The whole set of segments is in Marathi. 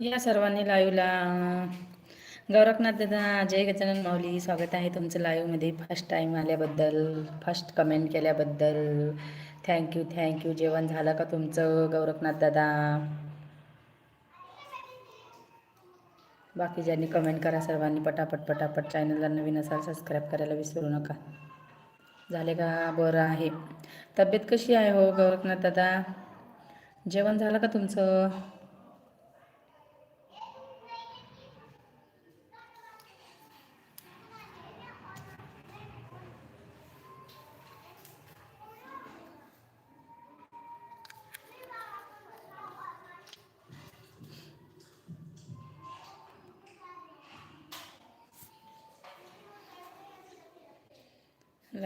या सर्वांनी लाईव्हला गौरखनाथ दादा जय गजानन माऊली स्वागत आहे तुमचं लाईव्हमध्ये. फर्स्ट टाईम आल्याबद्दल फर्स्ट कमेंट केल्याबद्दल. थँक्यू थँक्यू जेवण झालं का तुमचं गौरखनाथ दादा? बाकी ज्यांनी कमेंट करा सर्वांनी पटापट पटापट. चॅनलला नवीन असाल सबस्क्राईब करायला विसरू नका. झाले का? बरं आहे. तब्येत कशी आहे हो गौरखनाथ दादा? जेवण झालं का तुमचं?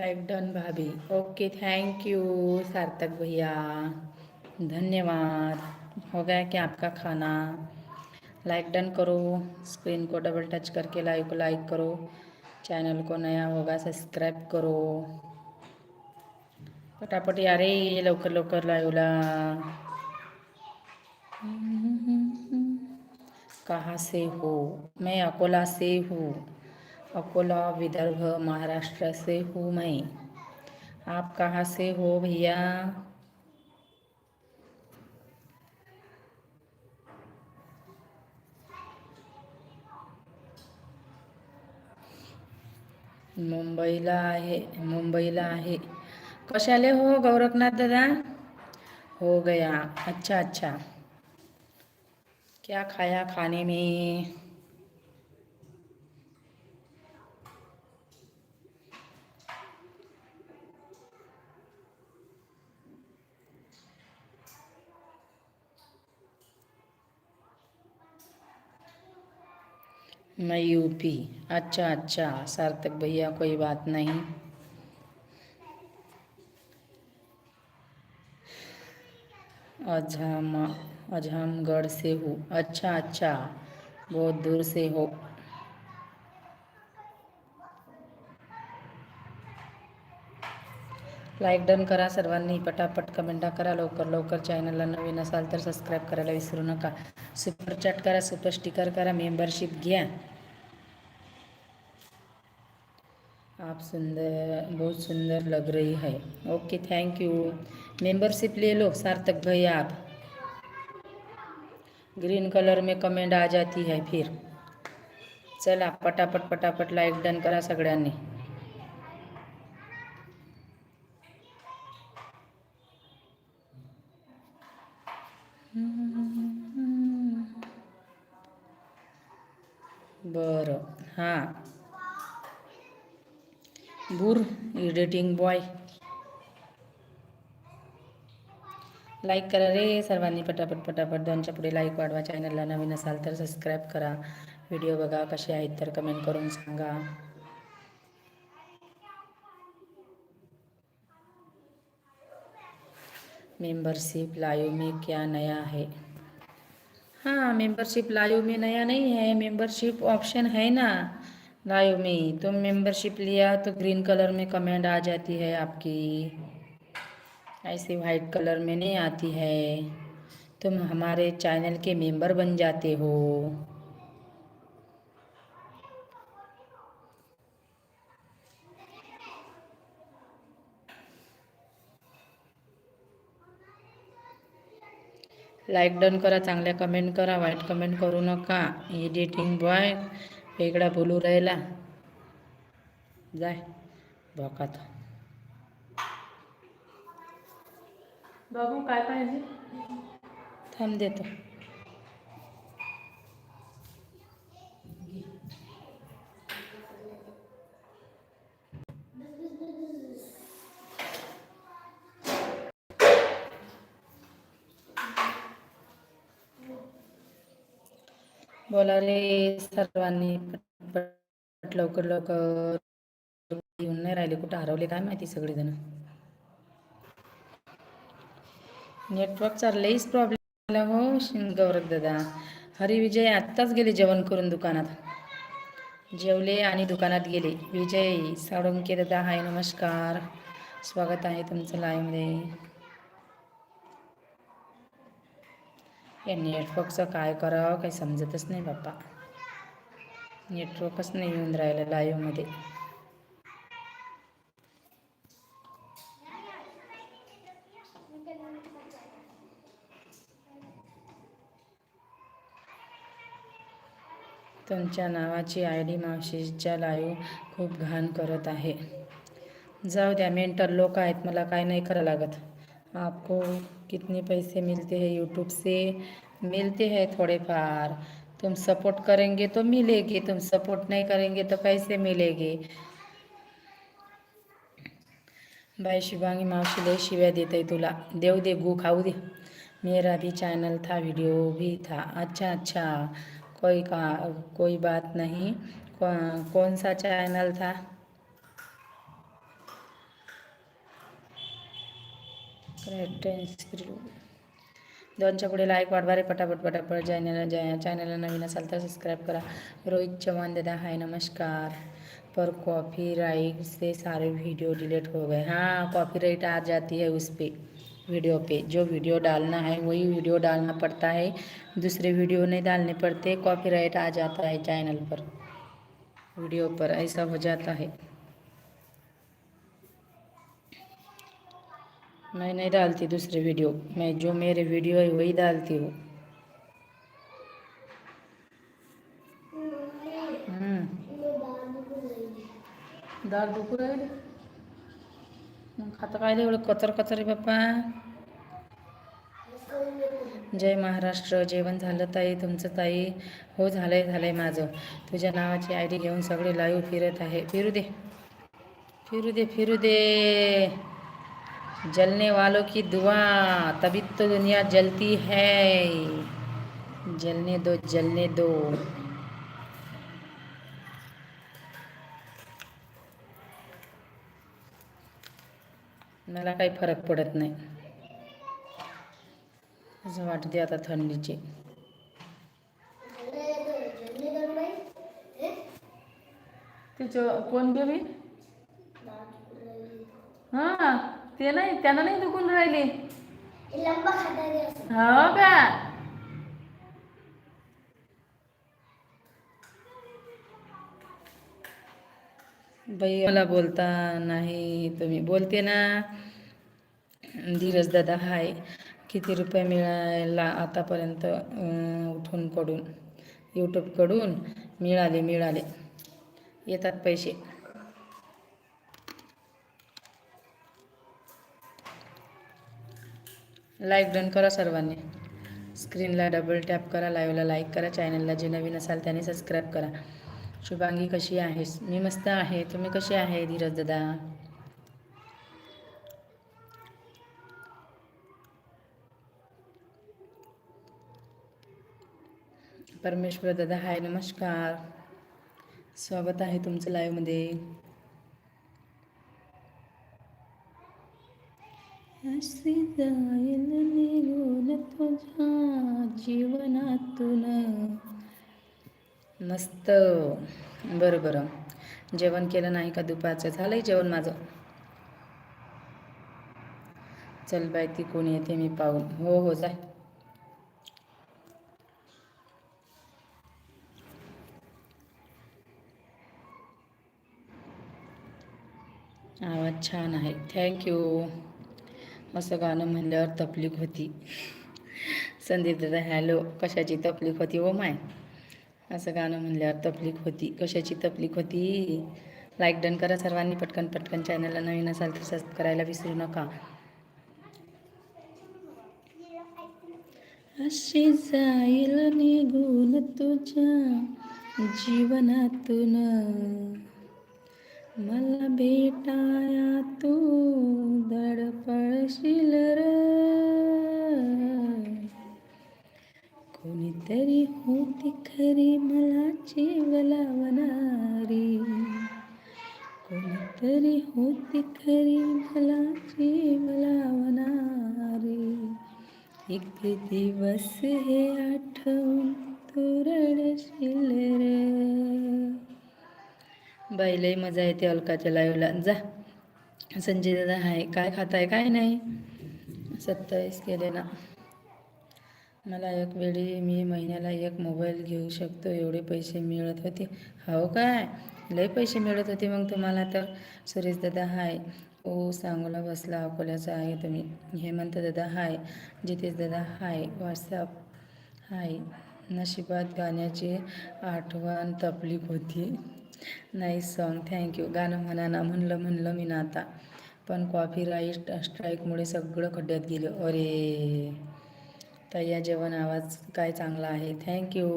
लाइक डन भाभी। ओके थैंक यू सार्थक भैया। धन्यवाद। हो गया क्या आपका खाना। लाइक डन करो। स्क्रीन को डबल टच करके लाइव को लाइक करो। चैनल को नया होगा सब्सक्राइब करो। पटापट या रे लवकर लवकर लाईव्हला कहाँ से हो? मैं अकोला से हूँ। अकोला विदर्भ महाराष्ट्र से हूँ मैं। आप कहाँ से हो भैया? मुंबईला आहे मुंबईला आहे. कशाले हो गौरखनाथ दादा? हो गया. अच्छा अच्छा. क्या खाया खाने में? मैं यूपी। अच्छा अच्छा सार्थक भैया, कोई बात नहीं। अजहम अजहमगढ़ से हूँ। अच्छा अच्छा बहुत दूर से हो। लाईक डन करा सर्वांनी. पटापट कमेंटा करा लवकर लवकर चॅनलला नवीन असाल तर सबस्क्राईब करायला विसरू नका. सुपर चॅट करा सुपर स्टिकर करा मेंबरशिप घ्या. आप सुंदर, बहुत सुंदर लग रही है. ओके थैंक यू मेंबरशिप ले लो, सार्थक भाई आप. ग्रीन कलर में कमेंट आ जाती है फिर. चला, पटापट पटापट लाईक डन करा सगळ्यांनी. बरं. हां. बुर एडिटिंग बॉय लाईक करा रे सर्वांनी पटापट पटापट. दोनच्या पुढे लाईक वाढवा. चॅनलला नवीन असाल तर सबस्क्राईब करा. व्हिडिओ बघा कसे आहेत तर कमेंट करून सांगा. मेंबरशिप लाइव में क्या नया है हाँ मेंबरशिप लाइव में नया नहीं है मेंबरशिप ऑप्शन है ना लाइव में। तो मेंबरशिप लिया तो ग्रीन कलर में कमेंट आ जाती है आपकी। ऐसे वाइट कलर में नहीं आती है। तुम हमारे चैनल के मेंबर बन जाते हो। लाईक डन करा चांगल्या कमेंट करा वाईट कमेंट करू नका. एडिटिंग बॉय वेगळा बोलू राहिला. जाय भोकात बाबू काय पाहिजे. थांब देतो. बोला रे सर्वांनी पटपट लवकर लवकर येऊन नाही राहिले. कुठं हरवले काय माहिती सगळेजण. नेटवर्कचा लईच प्रॉब्लेम झाला हो शिं- गौरव दादा. हरी विजय आत्ताच गेले जेवण करून दुकानात. जेवले आणि दुकानात गेले. विजय साळुंके दादा हाय नमस्कार. स्वागत आहे तुमचं लाईव्हमध्ये या नेटवर्कचं काय करावं काही समजतच नाही बाप्पा. नेटवर्कच नाही येऊन राहिलं लाईव्हमध्ये तुमच्या नावाची आय डी मावशीच्या लाईव्ह खूप घाण करत आहे. जाऊ द्या मेंटल लोक आहेत मला काय नाही करा लागत. आपको कितने पैसे मिलते हैं यूट्यूब से? मिलते हैं थोड़े फार तुम सपोर्ट करेंगे तो मिलेगी, तुम सपोर्ट नहीं करेंगे तो कैसे मिलेगी? बाय शिवांगी मावशी लय शिव्या देते तुला। देव दे, गु खाऊ दे। मेरा भी चैनल था वीडियो भी था। अच्छा अच्छा। कोई का, कोई बात नहीं। कौन सा चैनल था? दोनच्या पुढे लाईक वाढवा रे पटापट पटापट चॅनल चॅनलला नवीन असाल तर सबस्क्राईब करा रोहित चौहान दादा हाय नमस्कार पर कॉपी राइट से सारे वीडियो डिलीट हो गए हाँ कॉपी राइट आ जाती है उस पर वीडियो पे जो वीडियो डालना है वही वीडियो डालना पड़ता है दूसरे वीडियो नहीं डालने पड़ते कॉपीराइट आ जाता है चैनल पर वीडियो पर ऐसा हो जाता है मैं नहीं डालती दूसरे वीडियो। मैं जो मेरे वीडियो है वही डालती हूँ। दाल दुखू राहिली मग खाता काय एवढं कचर कचर बाप्पा जय महाराष्ट्र जेवण झालं ताई तुमचं ताई? हो झालंय झालंय माझं. तुझ्या नावाची आय डी घेऊन सगळे लाईव्ह फिरत आहे. फिरू दे. फिरू दे फिरू दे. जलने वालों की दुआ, तभी तो दुनिया जलती है। जलने दो जलने दो। मला काही फरक पडत नाही. असं वाटते आता थंडीचे. तिचं कोण मी हा. ते नाही त्यांना नाही दुखून राहिली. हो का? बाई मला बोलता नाही तुम्ही बोलते ना. धीरज दादा हाय. किती रुपये मिळाला आतापर्यंत उठून कडून यूट्यूबकडून मिळाले मिळाले. येतात पैसे. लाईक डन करा सर्वांनी. स्क्रीनला डबल टॅप करा लाईव्हला लाईक करा चॅनलला जे नवीन असाल त्याने सबस्क्राईब करा. शुभांगी कशी आहेस? मी मस्त आहे. तुम्ही कसे आहे धीरज दादा? परमेश्वर दादा हाय नमस्कार. स्वागत आहे तुमचं लाईव्हमध्ये अशी जाईल निघून तुझ्या जीवनातून. मस्त. बरं बरं. जेवण केलं नाही का दुपारचं? झालंय जेवण माझं? चल बाय ती कोणी येते मी पाहून. हो हो जाय आवाज छान आहे. थँक्यू असं गाणं म्हणल्यावर तकलीफ होती. संदीप दादा हॅलो कशाची तकलीफ होती ओ माय? असं गाणं म्हणल्यावर तकलीफ होती. कशाची तकलीफ होती? लाईक डन करा सर्वांनी पटकन पटकन. चॅनलला नवीन असाल तर सबस्क्राईब करायला विसरू नका. अशी जाईल निघून तुझ्या जीवनातून. मला भेटाया तू दडपळशील र कोणीतरी होती खरी मला जीवलावणारी कोणीतरी होती खरी मला जीवलावणारी एक दिवस हे आठवून तू रडशील रे बाई लई मजा येते अलकाच्या लाईव्हला जा. संजय दादा हाय. काय खाताय? काय नाही. सत्तावीस केले ना मला एक वेळी मी महिन्याला एक मोबाईल घेऊ शकतो. एवढे पैसे मिळत होते. हो काय? लय पैसे मिळत होते मग तुम्हाला तर. सुरेश दादा हाय. ओ सांगोला बसला. अकोल्याचा आहे तुम्ही. हेमंत दादा हाय. जितेश दादा हाय. व्हॉट्सअप हाय. नशिबात गाण्याची आठवण तपलीक होती. नाईस सॉन्ग थँक्यू गाणं म्हणा ना म्हणलं म्हणलं मी ना आता. पण कॉपीराईट स्ट्राईकमुळे सगळं खड्ड्यात गेलं. अरे! तया जेवण आवाज काय चांगला आहे? थँक्यू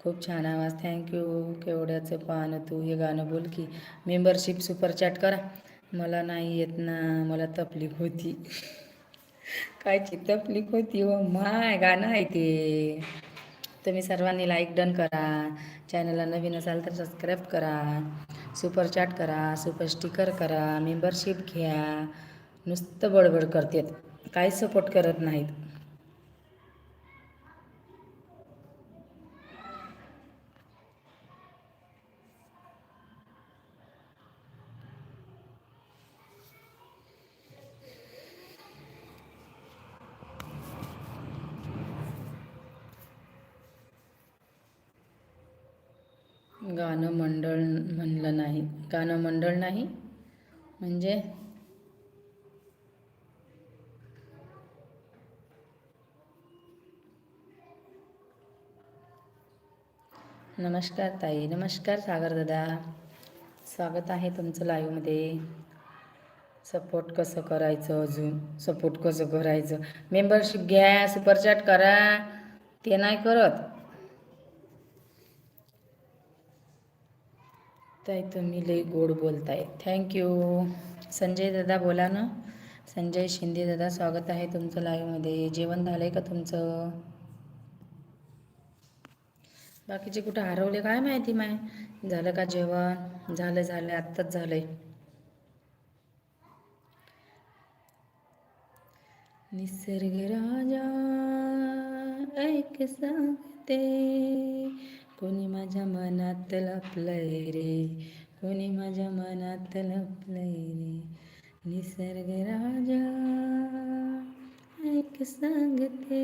खूप छान आवाज. थँक्यू केवढ्याचं पान तू हे गाणं बोल की. मेंबरशिप सुपरचॅट करा. मला नाही येत ना मला तपलीक होती. कायची तपलीक होती हो? माय गाणं आहे ते. तुम्ही सर्वांनी लाईक डन करा. चॅनलला नवीन असाल तर सबस्क्राईब करा. सुपर चॅट करा सुपर स्टिकर करा मेंबरशिप घ्या. नुसतं बडबड करतात. काही सपोर्ट करत नाहीत. गाणं मंडळ म्हणलं नाही. गाणं मंडळ नाही? म्हणजे? नमस्कार ताई. नमस्कार सागर दादा. स्वागत आहे तुमचं लाईव्हमध्ये सपोर्ट कसं करायचं अजून? सपोर्ट कसं करायचं? मेंबरशिप घ्या सुपरचॅट करा. ते नाही करत. ताई तुम्ही लई गोड बोलताय. थँक्यू संजय दादा बोला ना. संजय शिंदे दादा स्वागत आहे तुमचं लाईव्हमध्ये जेवण झालं आहे का तुमचं? बाकीचे कुठं हरवले काय माहिती माय? झालं का जेवण? झालं झालं. आत्ताच झालंय. निसर्ग राजा ऐक सांगते. कोणी माझ्या मनात लपलंय रे? कोणी माझ्या मनात लपलंय रे? निसर्ग राजा ऐक सांगते.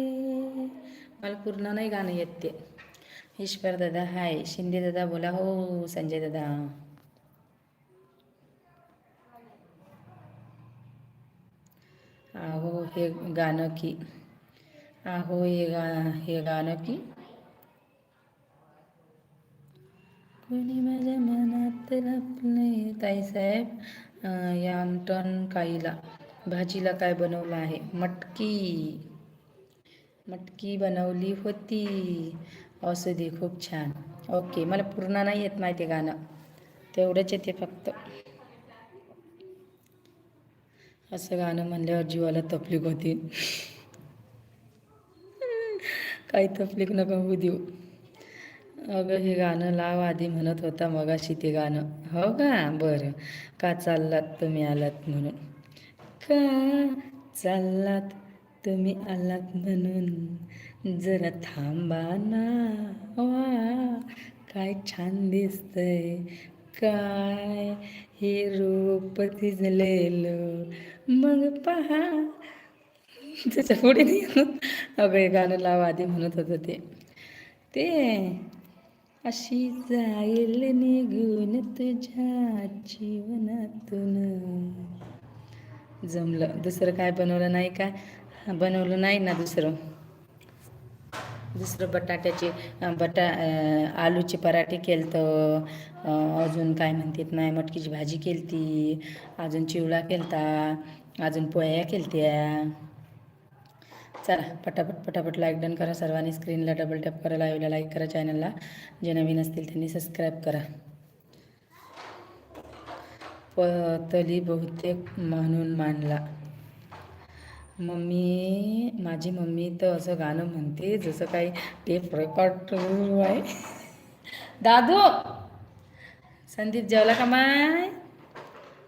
मला पूर्ण नाही गाणं येत ते. ईश्वर दादा हाय. शिंदे दादा बोला. हो संजय दादा. आहो हे गाणं की आहो हे गा हे गाणं की कोणी माझ्या मनात लपले ताईसाहेब या यामटन काईला. भाजीला काय बनवलं आहे? मटकी. मटकी बनवली होती. असू दे खूप छान. ओके मला पूर्ण नाही येत माहिती आहे गाणं. तेवढंच येते फक्त. असं गाणं म्हणल्यावर जीवाला तपलीक होती. काही तपलीक नका होऊ देऊ. अगं हे गाणं लाव आधी म्हणत होता मगाशी ते गाणं. हो का? बरं. का चाललात तुम्ही आलात म्हणून? का चाललात तुम्ही आलात म्हणून? जरा थांबा ना. वा काय छान दिसतंय. काय हे रूप तिजलेलं. मग पहा. त्याच्या पुढे नाही अगं हे गाणं लाव आधी म्हणत होतं ते. ते अशी जाईल निघून तुझ्या जीवनातून. जमलं. दुसरं काय बनवलं नाही का? बनवलं नाही ना दुसरं. दुसरं बटाट्याचे बटा आलूचे पराठे केलतं. अजून काय म्हणतात नाही मटकीची भाजी केलती. अजून चिवडा केलता. अजून पोळ्या केलत्या. चला पटापट पटापट लाईक डन करा सर्वांनी. स्क्रीनला डबल टॅप करा लाईव्हला लाईक करा चॅनलला जे नवीन असतील त्यांनी सबस्क्राईब करा. पतली बहुतेक म्हणून मांडला मम्मी माझी मम्मी तर असं गाणं म्हणते जसं काही टेप रेकॉर्ड आहे. दादू संदीप जेवला का माय?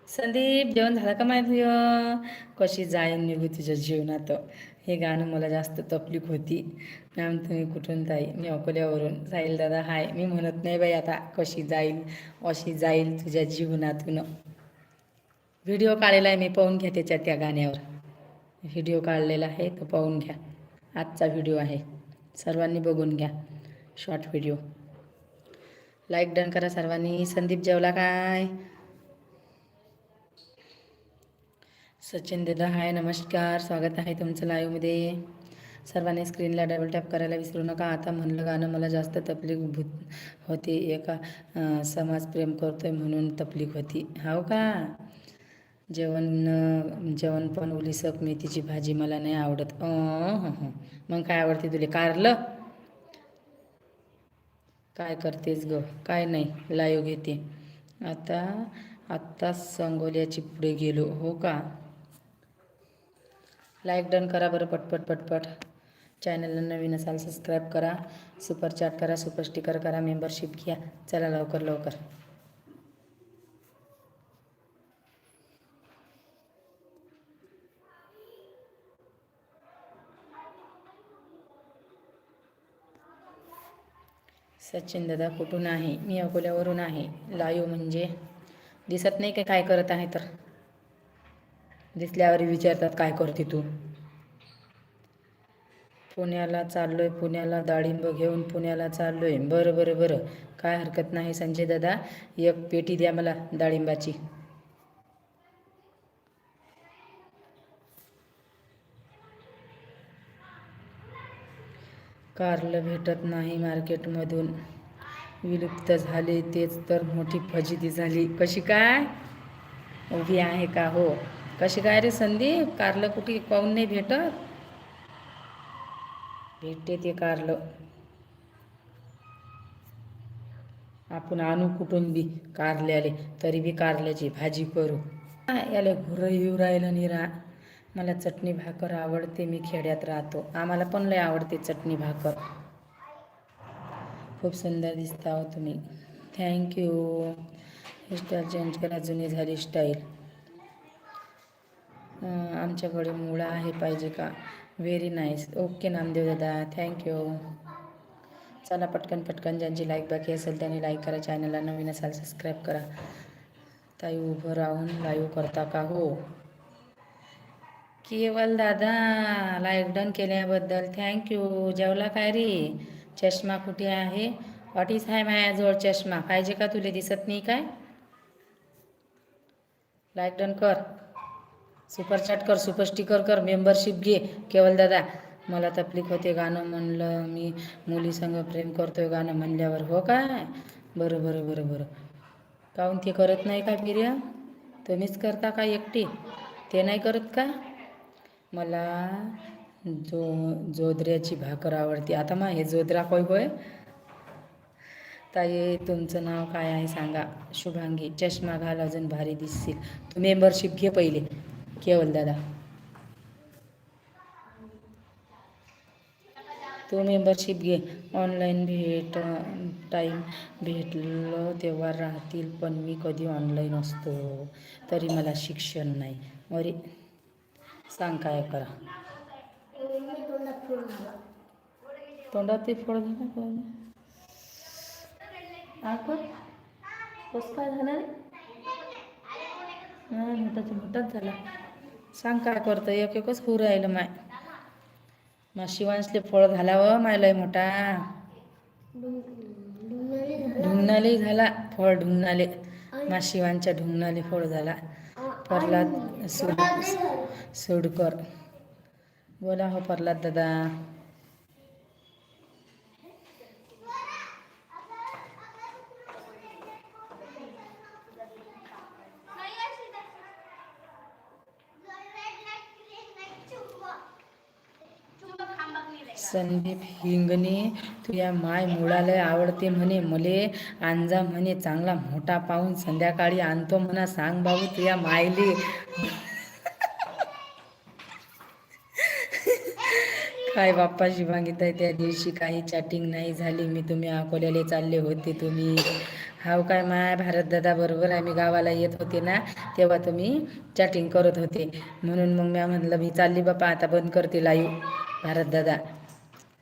संदीप जेवण झालं का माय तुझं? कशी जाईन निघू तुझ्या जीवनात? हे गाणं मला जास्त तकलीफ होती. मॅम तुम्ही कुठून ताई? मी अकोल्यावरून. साईल दादा हाय. मी म्हणत नाही बाई आता कशी जाईल अशी जाईल तुझ्या जीवनातून. व्हिडिओ काढलेला आहे मी पाहून घ्या त्याच्या त्या गाण्यावर. व्हिडिओ काढलेला आहे तो पाहून घ्या. आजचा व्हिडिओ आहे. सर्वांनी बघून घ्या. Short video. लाईक डन करा सर्वांनी. संदीप जेवला काय? सचिन दादा हाय नमस्कार. स्वागत आहे तुमचं लाईव्हमध्ये सर्वांनी स्क्रीनला डबल टॅप करायला विसरू नका. आता म्हणलं गाणं मला जास्त तकलीफ भूत होती. एका समाजप्रेम समाज प्रेम करतोय म्हणून तकलीफ होती. हो का? जेवण जेवण पण उलिसक मेथीची भाजी मला नाही आवडत. मग काय आवडते तुले? कारलं? काय करतेस ग? काय नाही. लाईव्ह घेते. आता आत्ताच संगोल्याची पुढे गेलो. हो का? लाईक डन करा बरं पटपट पटपट. चॅनलला नवीन असाल सबस्क्राईब करा. सुपर चॅट करा सुपर स्टिकर करा मेंबरशिप घ्या. चला लवकर लवकर. सचिन दादा कुठून आहे? मी अकोल्यावरून आहे. लाईव्ह म्हणजे दिसत नाही का काय करत आहे तर? दिसल्यावर विचारतात काय करते तू? पुण्याला चाललोय पुण्याला डाळिंब घेऊन पुण्याला चाललोय. बरं बरं बरं. काय हरकत नाही संजय दादा. एक पेटी द्या मला डाळिंबाची कारलं भेटत नाही मार्केटमधून. विलुप्त झाले तेच तर मोठी फजिती झाली. कशी काय? उभी आहे का? हो. कशी काय रे संदीप? कारलं कुठे पाहून नाही भेटत? भेटते ते कारलं. आपण आणू कुठून बी कारल्याले तरी बी कारल्याची भाजी करू. आ, याला घुरं येऊ राहिलं निरा. मला चटणी भाकर आवडते मी खेड्यात राहतो. आम्हाला पण लय आवडते चटणी भाकर. खूप सुंदर दिसता हो तुम्ही. थँक्यू हेअरस्टाईल चेंज करा जुनी झाली स्टाईल आमच्याकडे मुळा आहे पाहिजे का? व्हेरी नाईस ओके नामदेव दादा. थँक्यू चला पटकन पटकन. ज्यांची लाईक बाकी असेल त्यांनी लाईक करा. चॅनलला नवीन असाल सबस्क्राईब करा. ताई उभं राहून लाईव्ह करता का? हो. केवल दादा लाईक डन केल्याबद्दल थँक्यू जेवला काय रे? चष्मा कुठे आहे? वाटीस आहे माझ्याजवळ चष्मा? पाहिजे का तुला? दिसत नाही काय? लाईक डन कर. सुपर चॅट कर सुपर स्टिकर कर मेंबरशिप घे. केवल दादा मला तकलीफ होते गाणं म्हणलं मी मुलीसंग प्रेम करतोय गाणं म्हणल्यावर हो काय बरं बरं बरं बरं. काहून ते करत नाही का प्रिया तुम्हीच करता का एकटी? ते नाही करत का? मला जो जोधऱ्याची भाकर आवडते. आता मा हे जोधरा कोय होय? ताई तुमचं नाव काय आहे सांगा. शुभांगी चष्मा घाल अजून भारी दिसतील तू मेंबरशिप घे पहिले. केवल दादा. तू मेंबरशिप घे. ऑनलाईन भेट टाईम भेटलं तेव्हा राहतील पण मी कधी ऑनलाईन असतो तरी मला शिक्षण नाही. अरे सांग काय करा. तोंडात ते फोड झालं कसं काय झालं? रे हा मोठाच झाला. सांग काय करतं एक एकच होऊ राहिलं माय. मा शिवांशले फळ झाला व माय लय मोठा. ढुंगणाले झाला फळ ढुंगणाले. मा शिवांच्या ढुंगणाले फळ झाला प्रल्हाद सोड सोडकर. बोला हो प्रल्हाद दादा. संदीप हिंगणे तुया माय मुळालय आवडते म्हणे मले आणजा म्हणे चांगला मोठा पाहून संध्याकाळी आणतो म्हणा सांग भाऊ तुया मायले. काय बाप्पा शिवांगीताई त्या दिवशी? काही चॅटिंग नाही झाली. मी तुम्ही अकोल्याला चालले होते तुम्ही. हाव काय माय? भारत दादा बरोबर आम्ही गावाला येत होते ना तेव्हा तुम्ही चॅटिंग करत होते. म्हणून मग मी म्हटलं मी चालली बाप्पा आता बंद करते लाईव्ह भारत दादा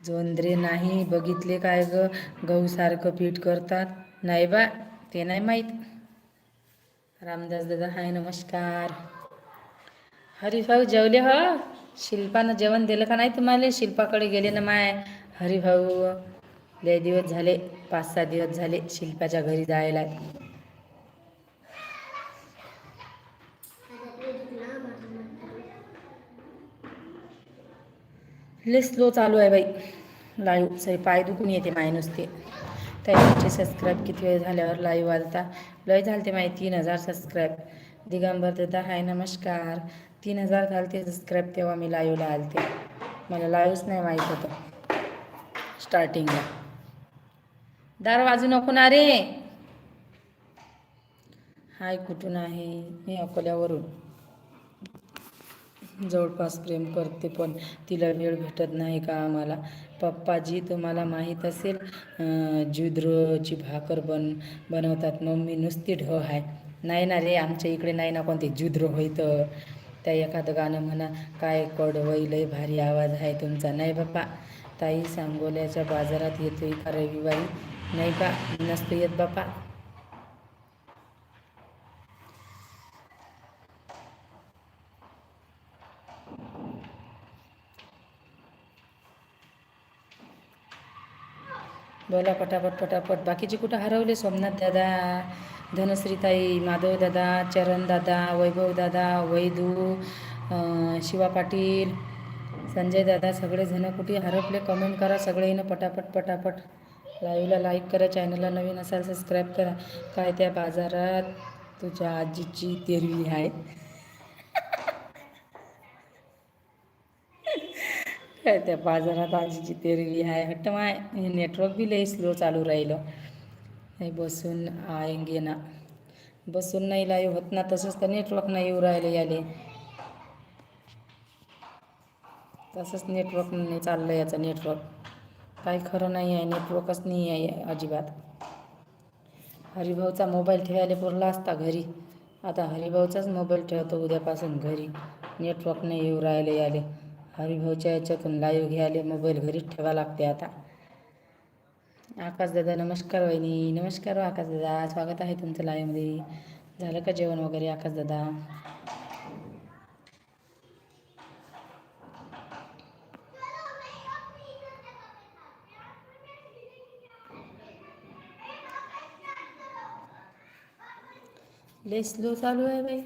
जोंद्रे नाही बघितले काय ग? गहूसारखं पीठ करतात. नाही बा ते नाही माहीत. रामदास दादा हाय नमस्कार. हरिभाऊ जेवले हो? शिल्पानं जेवण दिलं का नाही तुम्हाला? शिल्पाकडे गेले ना माय. हरिभाऊ लय दिवस झाले पाच सहा दिवस झाले शिल्पाच्या घरी जायला. लय स्लो चालू आहे बाई. लाईव्ह सॉरी पाय दुखून येते माय नुसते. त्याचे सबस्क्राईब किती वेळ झाल्यावर लाईव्ह आलता लय झालते माही तीन हजार सबस्क्राईब दिगंबर दादा हाय नमस्कार. तीन हजार झालते सबस्क्राईब तेव्हा मी लाईव्हला आलते. मला लाईव्हच नाही माहीत होतं. स्टार्टिंगला दार वाजू नको ना रे. हाय कुठून आहे? मी अकोल्यावरून. जवळपास प्रेम करते पण तिला वेळ भेटत नाही का आम्हाला? पप्पाजी तुम्हाला माहीत असेल जुद्रोची जुद्रची भाकर बन बनवतात. मम्मी नुसती ढ आहे नाही ना रे आमच्या इकडे नाही ना कोणते जुद्र होईत. त्या एखादं गाणं म्हणा काय कडवई लय भारी आवाज आहे तुमचा. नाही बाप्पा ताई सांगोल्याच्या बाजारात येतोय का रविवारी? नाही का? नसतो येत बाप्पा. बोला पटापट पटापट. बाकीचे कुठं हरवले? सोमनाथ दादा धनश्रीताई माधव दादा चरण दादा वैभव दादा वैदू शिवा पाटील संजय दादा सगळेजण कुठे हरपले? कमेंट करा सगळेनं पटापट पटापट. लाईव्हला लाईक करा चॅनलला नवीन असाल सबस्क्राईब करा. काय त्या बाजारात? तुझ्या आजीची तेरवी आहे. काय त्या बाजारात आजीची तेरवी आहे. हट्ट माय हे नेटवर्क बी लई स्लो चालू राहिलं. नाही बसून आयंगे ना. बसून नाही लाईव्ह होत ना तसंच तर नेटवर्क नाही येऊ राहिले याले. तसंच नेटवर्क नाही चाललं याचं नेटवर्क काही खरं नाही आहे नेटवर्कच नाही आहे अजिबात. हरिभाऊचा मोबाईल ठेवायला पुरला असता घरी. आता हरिभाऊचाच मोबाईल ठेवतो उद्यापासून घरी. नेटवर्क नाही येऊ राहिले याले. हरिभाऊच्या याच्यातून लाईव्ह घ्यायला मोबाईल घरीच ठेवा लागते आता. आकाश दादा नमस्कार वहिनी. नमस्कार हो आकाश दादा. स्वागत आहे तुमचं लाईव्हमध्ये झालं का जेवण वगैरे आकाश दादा? लय स्लो चालू आहे बाई.